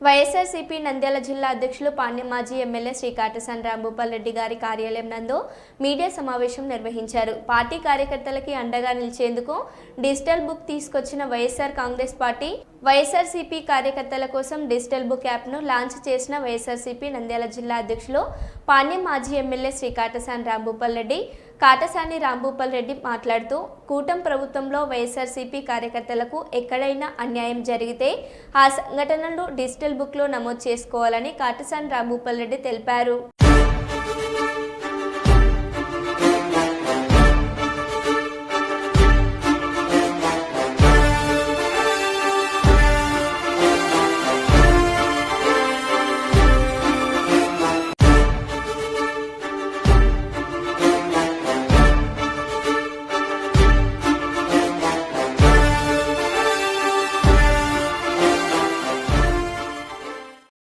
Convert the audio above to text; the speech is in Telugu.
వైఎస్ఆర్సీపీ నంద్యాల జిల్లా అధ్యక్షులు పాణ్యం మాజీ ఎమ్మెల్యే శ్రీ కాటసాని రాంభూపాల్ రెడ్డి గారి కార్యాలయం నందు మీడియా సమావేశం నిర్వహించారు. పార్టీ కార్యకర్తలకి అండగా నిలిచేందుకు డిజిటల్ బుక్ తీసుకొచ్చిన వైఎస్ఆర్ కాంగ్రెస్ పార్టీ వైఎస్ఆర్సీపీ కార్యకర్తల కోసం డిజిటల్ బుక్ యాప్ను లాంచ్ చేసిన వైఎస్ఆర్సీపీ నంద్యాల జిల్లా అధ్యక్షులు పాణ్యం మాజీ ఎమ్మెల్యే శ్రీ కాటసాని రాంభూపాల్ రెడ్డి కాటసాని రాంభూపాల్ రెడ్డి మాట్లాడుతూ కూటం ప్రభుత్వంలో వైఎస్ఆర్సీపీ కార్యకర్తలకు ఎక్కడైనా అన్యాయం జరిగితే ఆ సంఘటనలు డిజిటల్ బుక్లో నమోదు చేసుకోవాలని కాటసాని రాంభూపాల్ రెడ్డి తెలిపారు.